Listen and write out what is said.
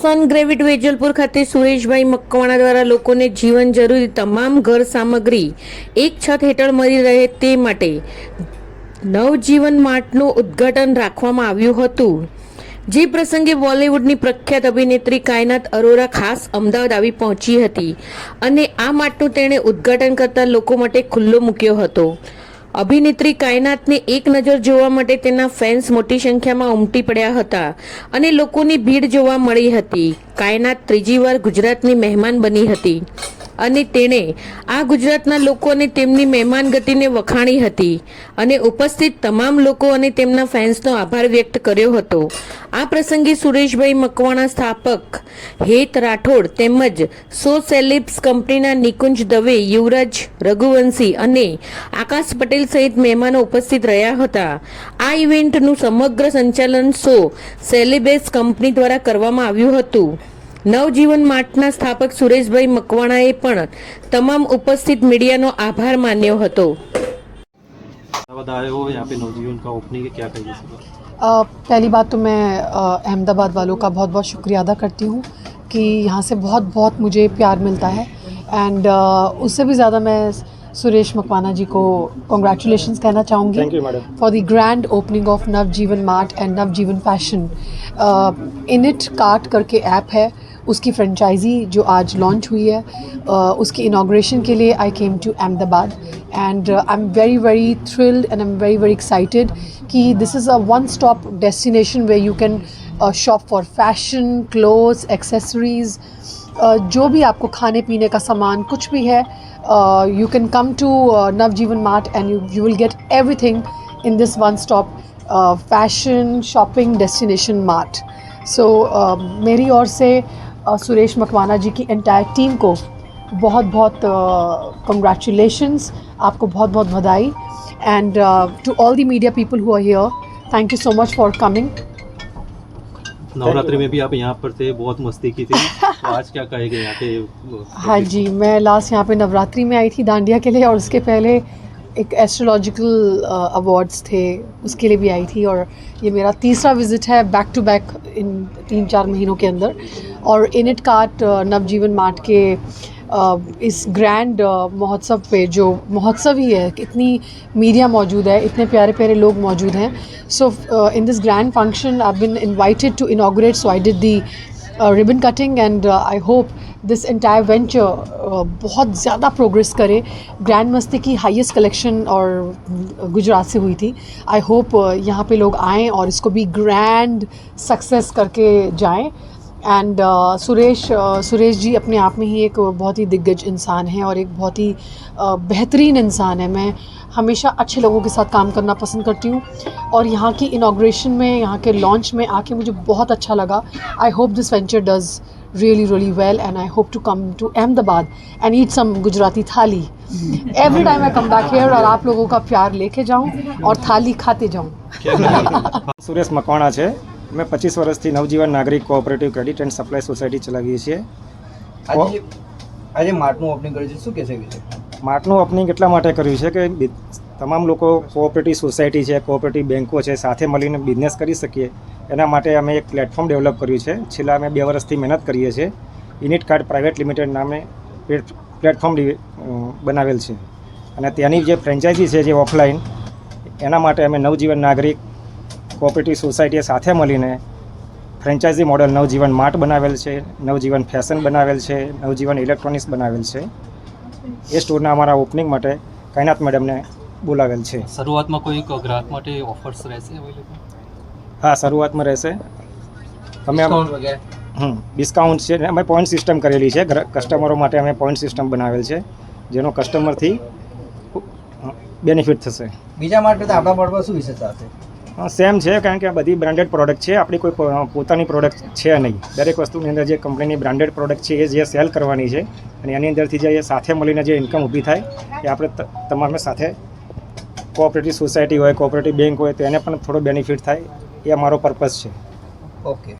સન ગ્રેવિટ વેજલપુર ખાતે સુરેશભાઈ મકવાણા દ્વારા લોકોને જીવન જરૂરી તમામ ઘર સામગ્રી એક છત હેઠળ મળી રહે તે માટે નવજીવન માર્ટનું ઉદ્ઘાટન રાખવામાં આવ્યું હતું જે પ્રસંગે બોલિવૂડની પ્રખ્યાત અભિનેત્રી કાયનાથ અરોરા ખાસ અમદાવાદ આવી પહોંચી હતી અને આ માર્ટનું તેણે ઉદ્ઘાટન કરતા લોકો માટે ખુલ્લો મૂક્યો હતો અભિનેત્રી કાયનાથને એક નજર જોવા માટે તેના ફેન્સ મોટી સંખ્યામાં ઉમટી પડ્યા હતા અને લોકોની ભીડ જોવા મળી હતી કાયનાથ ત્રીજી વાર ગુજરાતની મહેમાન બની હતી અને તેણે આ ગુજરાતના લોકોને તેમની મહેમાન ગતિને વખાણી હતી અને ઉપસ્થિત તમામ લોકો અને તેમના ફેન્સનો આભાર વ્યક્ત કર્યો હતો આ પ્રસંગે સુરેશભાઈ મકવાણા સ્થાપક હેત રાઠોડ તેમજ સો સેલિબ્સ કંપનીના નિકુંજ દવે યુવરાજ રઘુવંશી અને આકાશ પટેલ સહિત મહેમાનો ઉપસ્થિત રહ્યા હતા આ ઇવેન્ટનું સમગ્ર સંચાલન શો સેલિબેસ કંપની દ્વારા કરવામાં આવ્યું હતું नवजीवन मार्टના સ્થાપક સુરેશભાઈ મકવાનાએ પણ તમામ ઉપસ્થિત મીડિયાનો આભાર માન્યો હતો આવતા રહ્યો અહીંયા પે નવજીવન કા ઓપનિંગ કે કે કે સર અ પહેલી વાત તો મે અમદાવાદ વાલો કા બહોત બહોત શુક્રિયા આદા કરતી હું કે યહા સે બહોત બહોત મુજે પ્યાર મિલતા હૈ એન્ડ ઉસસે ભી જ્યાદા મે સુરેશ મકવાનાજી કો કોંગ્રેચ્યુલેશન્સ કહેના ચાહુંગી thank you madam for the grand opening of Navjivan mart and Navjivan fashion in it cart કરકે app હૈ उसकी फ्रेंचाइजी जो आज लॉन्च हुई है उसके इनाग्रेशन के लिए I came to Ahmedabad and I am very very thrilled and I am very very excited कि this is uh, a one stop destination where you can shop for fashion clothes accessories जो भी आपको खाने पीने का सामान कुछ भी है you can come to Navjivan mart and you you will get everything in this one stop fashion shopping destination mart so मेरी ओर से सुरेश मकवाना जी की एंटायर टीम को बहुत बहुत कंग्रेचुलेशंस आपको बहुत बहुत बधाई and to all the media people who are here thank you so much for coming Navratri में भी आप यहाँ पर थे बहुत मस्ती की थी तो आज क्या कहेंगे यहाँ पे हाँ जी मैं लास्ट यहाँ पे नवरात्रि में आई थी दांडिया के लिए और उसके पहले एक एस्ट्रोलॉजिकल अवार्ड्स uh, थे उसके लिए भी आई थी और ये मेरा तीसरा विज़िट है बैक टू बैक इन तीन चार महीनों के अंदर और in it cart Navjivan mart के uh, इस ग्रैंड uh, महोत्सव पे जो महोत्सव ही है इतनी मीडिया मौजूद है इतने प्यारे प्यारे लोग मौजूद हैं so in this grand function I been invited to inaugurate so I did the ribbon cutting and I hope this entire venture बहुत ज़्यादा प्रोग्रेस करे ग्रैंड मस्ती की हाइएस्ट कलेक्शन और uh, गुजरात से हुई थी आई होप uh, यहाँ पे लोग आएँ और इसको भी ग्रैंड सक्सेस करके जाएँ एंड सुरेश सुरेश जी अपने आप में ही एक बहुत ही दिग्गज इंसान हैं और एक बहुत ही uh, बेहतरीन इंसान है मैं हमेशा अच्छे लोगों के साथ काम करना पसंद करती हूँ और यहाँ की इनाग्रेशन में यहाँ के लॉन्च में आके मुझे बहुत अच्छा लगा I hope this venture does really really well and I hope to come to Ahmedabad and eat some Gujarati thali every time I come back here और आप लोगों का प्यार लेके जाऊँ और थाली खाते जाऊँ सुरेश मकवाणा है અમે પચીસ વર્ષથી Navjivan Nagrik cooperative credit and supply society ચલાવીએ છીએ આજે માર્ટનું ઓપનિંગ કર્યું છે શું કહેશે માર્ટનું ઓપનિંગ એટલા માટે કર્યું છે કે તમામ લોકો કોઓપરેટિવ સોસાયટી છે કોઓપરેટિવ બેન્કો છે સાથે મળીને બિઝનેસ કરી શકીએ એના માટે અમે એક પ્લેટફોર્મ ડેવલપ કર્યું છે છેલ્લા અમે બે વર્ષથી મહેનત કરીએ છીએ યુનિટ કાર્ડ પ્રાઇવેટ લિમિટેડ નામે પ્લેટફોર્મ બનાવેલ છે અને ત્યાંની જે ફ્રેન્ચાઇઝી છે જે ઓફલાઈન એના માટે અમે નવજીવન નાગરિક કોઓપરેટિવ સોસાયટીએ સાથે મળીને ફ્રેન્ચાઇઝી મોડલ નવજીવન માર્ટ બનાવેલ છે નવજીવન ફેશન બનાવેલ છે નવજીવન ઇલેક્ટ્રોનિક્સ બનાવેલ છે એ સ્ટોરના અમારા ઓપનિંગ માટે કૈનાથ મેડમને બોલાવેલ છે શરૂઆતમાં કોઈ ગ્રાહક માટે ઓફર્સ રહેશે હા શરૂઆતમાં રહેશે અમે હમ ડિસ્કાઉન્ટ છે અમે પોઈન્ટ સિસ્ટમ કરેલી છે કસ્ટમરો માટે અમે પોઈન્ટ સિસ્ટમ બનાવેલ છે જેનો કસ્ટમરથી બેનિફિટ થશે બીજા માટે આપણા બોર્ડમાં શું વિશેષતા હશે સેમ છે કારણ કે આ બધી બ્રાન્ડેડ પ્રોડક્ટ છે આપણી કોઈ પોતાની પ્રોડક્ટ છે નહીં દરેક વસ્તુની અંદર જે કંપનીની બ્રાન્ડેડ પ્રોડક્ટ છે એ જે સેલ કરવાની છે અને એની અંદરથી જે એ સાથે મળીને જે ઇન્કમ ઊભી થાય એ આપણે તમામે સાથે કોઓપરેટિવ સોસાયટી હોય કોઓપરેટિવ બેંક હોય તો એને પણ થોડો બેનિફિટ થાય એ અમારો પર્પઝ છે ઓકે